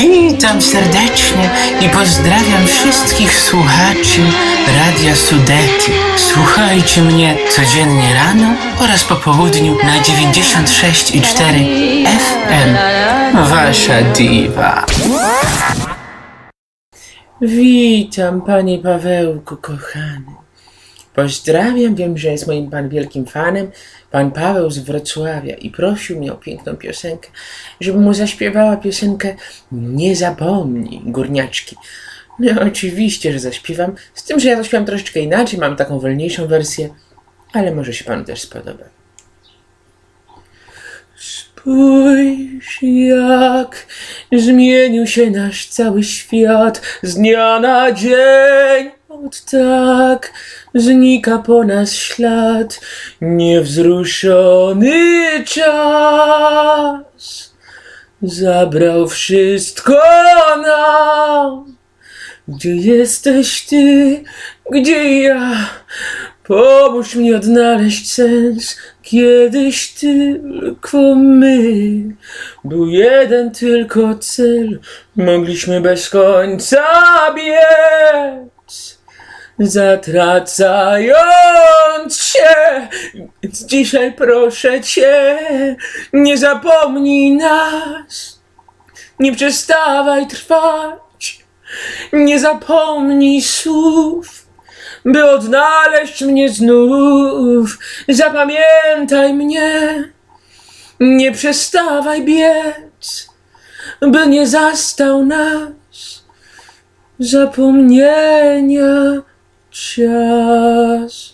Witam serdecznie i pozdrawiam wszystkich słuchaczy Radia Sudety. Słuchajcie mnie codziennie rano oraz po południu na 96,4 FM. Wasza diwa. Witam, panie Pawełku, kochany. Pozdrawiam, wiem, że jest moim pan wielkim fanem, pan Paweł z Wrocławia i prosił mnie o piękną piosenkę, żebym mu zaśpiewała piosenkę Nie zapomnij, górniaczki. No oczywiście, że zaśpiewam, z tym, że ja zaśpiewam troszeczkę inaczej, mam taką wolniejszą wersję, ale może się panu też spodoba. Spójrz, jak zmienił się nasz cały świat z dnia na dzień. Od tak znika po nas ślad, niewzruszony czas. Zabrał wszystko nam. Gdzie jesteś ty, gdzie ja? Pomóż mi odnaleźć sens. Kiedyś tylko my. Był jeden tylko cel. Mogliśmy bez końca biec. Zatracając się, dzisiaj proszę cię, nie zapomnij nas, nie przestawaj trwać. Nie zapomnij słów, by odnaleźć mnie znów. Zapamiętaj mnie, nie przestawaj biec, by nie zastał nas zapomnienia czas.